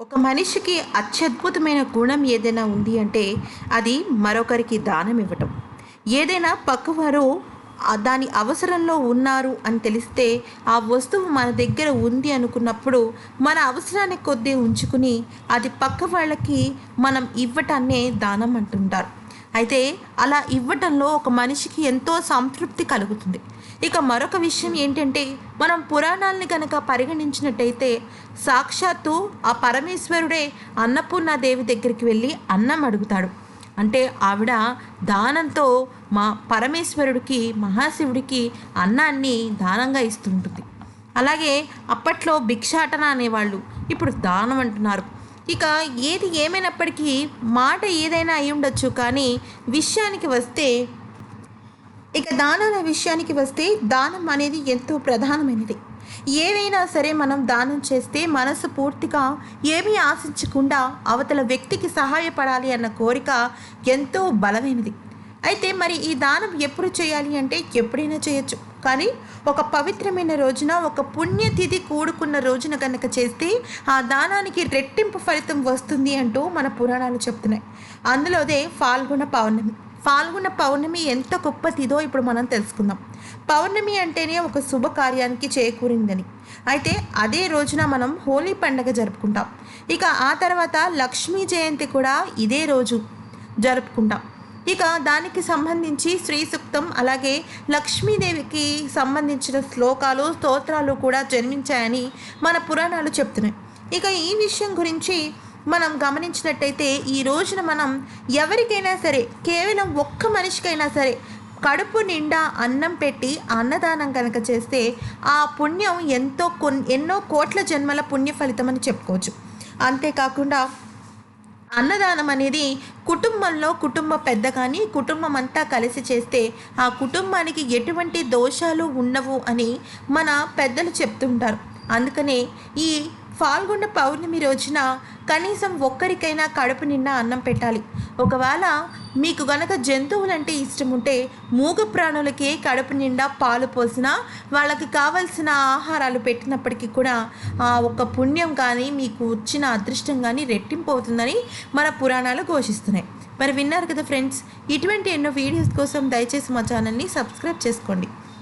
ఒక మనిషికి అత్యద్భుతమైన గుణం ఏదైనా ఉంది అంటే అది మరొకరికి దానం ఇవ్వటం. ఏదైనా పక్కవారు దాని అవసరంలో ఉన్నారు అని తెలిస్తే ఆ వస్తువు మన దగ్గర ఉంది అనుకున్నప్పుడు మన అవసరానికి కొద్దీ ఉంచుకుని అది పక్క వాళ్ళకి మనం ఇవ్వటాన్నే దానం అంటుంటారు. అయితే అలా ఇవ్వటంలో ఒక మనిషికి ఎంతో సంతృప్తి కలుగుతుంది. ఇక మరొక విషయం ఏంటంటే మనం పురాణాలని కనుక పరిగణించినట్టయితే సాక్షాత్తు ఆ పరమేశ్వరుడే అన్నపూర్ణాదేవి దగ్గరికి వెళ్ళి అన్నం అడుగుతాడు. అంటే ఆవిడ దానంతో మా పరమేశ్వరుడికి మహాశివుడికి అన్నాన్ని దానంగా ఇస్తుంటుంది. అలాగే అప్పట్లో భిక్షాటన అనేవాళ్ళు ఇప్పుడు దానం అంటున్నారు. ఇక ఏది ఏమైనప్పటికీ మాట ఏదైనా అయి ఉండొచ్చు కానీ విషయానికి వస్తే ఇక దానాల విషయానికి వస్తే దానం అనేది ఎంతో ప్రధానమైనది. ఏవైనా సరే మనం దానం చేస్తే మనసు పూర్తిగా ఏమీ ఆశించకుండా అవతల వ్యక్తికి సహాయపడాలి అన్న కోరిక ఎంతో బలమైనది. అయితే మరి ఈ దానం ఎప్పుడు చేయాలి అంటే ఎప్పుడైనా చేయొచ్చు. కానీ ఒక పవిత్రమైన రోజున ఒక పుణ్యతిథి కూడుకున్న రోజున కనుక చేస్తే ఆ దానానికి రెట్టింపు ఫలితం వస్తుంది అంటూ మన పురాణాలు చెప్తున్నాయి. అందులోదే ఫాల్గుణ పౌర్ణమి. ఫాల్గుణ పౌర్ణమి ఎంత గొప్ప తిదో ఇప్పుడు మనం తెలుసుకుందాం. పౌర్ణమి అంటేనే ఒక శుభకార్యానికి చేకూరిందని. అయితే అదే రోజున మనం హోలీ పండగ జరుపుకుంటాం. ఇక ఆ తర్వాత లక్ష్మీ జయంతి కూడా ఇదే రోజు జరుపుకుంటాం. ఇక దానికి సంబంధించి శ్రీ సూక్తం అలాగే లక్ష్మీదేవికి సంబంధించిన శ్లోకాలు స్తోత్రాలు కూడా జన్మించాయని మన పురాణాలు చెప్తున్నాయి. ఇక ఈ విషయం గురించి మనం గమనించినట్టయితే ఈ రోజున మనం ఎవరికైనా సరే కేవలం ఒక్క మనిషికైనా సరే కడుపు నిండా అన్నం పెట్టి అన్నదానం కనుక చేస్తే ఆ పుణ్యం ఎంతో కొన్ ఎన్నో కోట్ల జన్మల పుణ్య ఫలితం అని చెప్పుకోవచ్చు. అంతేకాకుండా అన్నదానం అనేది కుటుంబంలో కుటుంబ పెద్ద కానీ కుటుంబం అంతా కలిసి చేస్తే ఆ కుటుంబానికి ఎటువంటి దోషాలు ఉండవు అని మన పెద్దలు చెప్తుంటారు. అందుకనే ఈ పాల్గొన్న పౌర్ణమి రోజున కనీసం ఒక్కరికైనా కడుపు నిండా అన్నం పెట్టాలి. ఒకవేళ మీకు గనక జంతువులంటే ఇష్టం ఉంటే మూగ ప్రాణులకి కడుపు నిండా పాలు పోసినా వాళ్ళకి కావలసిన ఆహారాలు పెట్టినప్పటికీ కూడా ఆ ఒక్క పుణ్యం కానీ మీకు వచ్చిన అదృష్టం కానీ రెట్టింపు అవుతుందని మన పురాణాలు ఘోషిస్తున్నాయి. మరి విన్నారు కదా ఫ్రెండ్స్ ఇటువంటి ఎన్నో వీడియోస్ కోసం దయచేసి మా ఛానల్ని సబ్స్క్రైబ్ చేసుకోండి.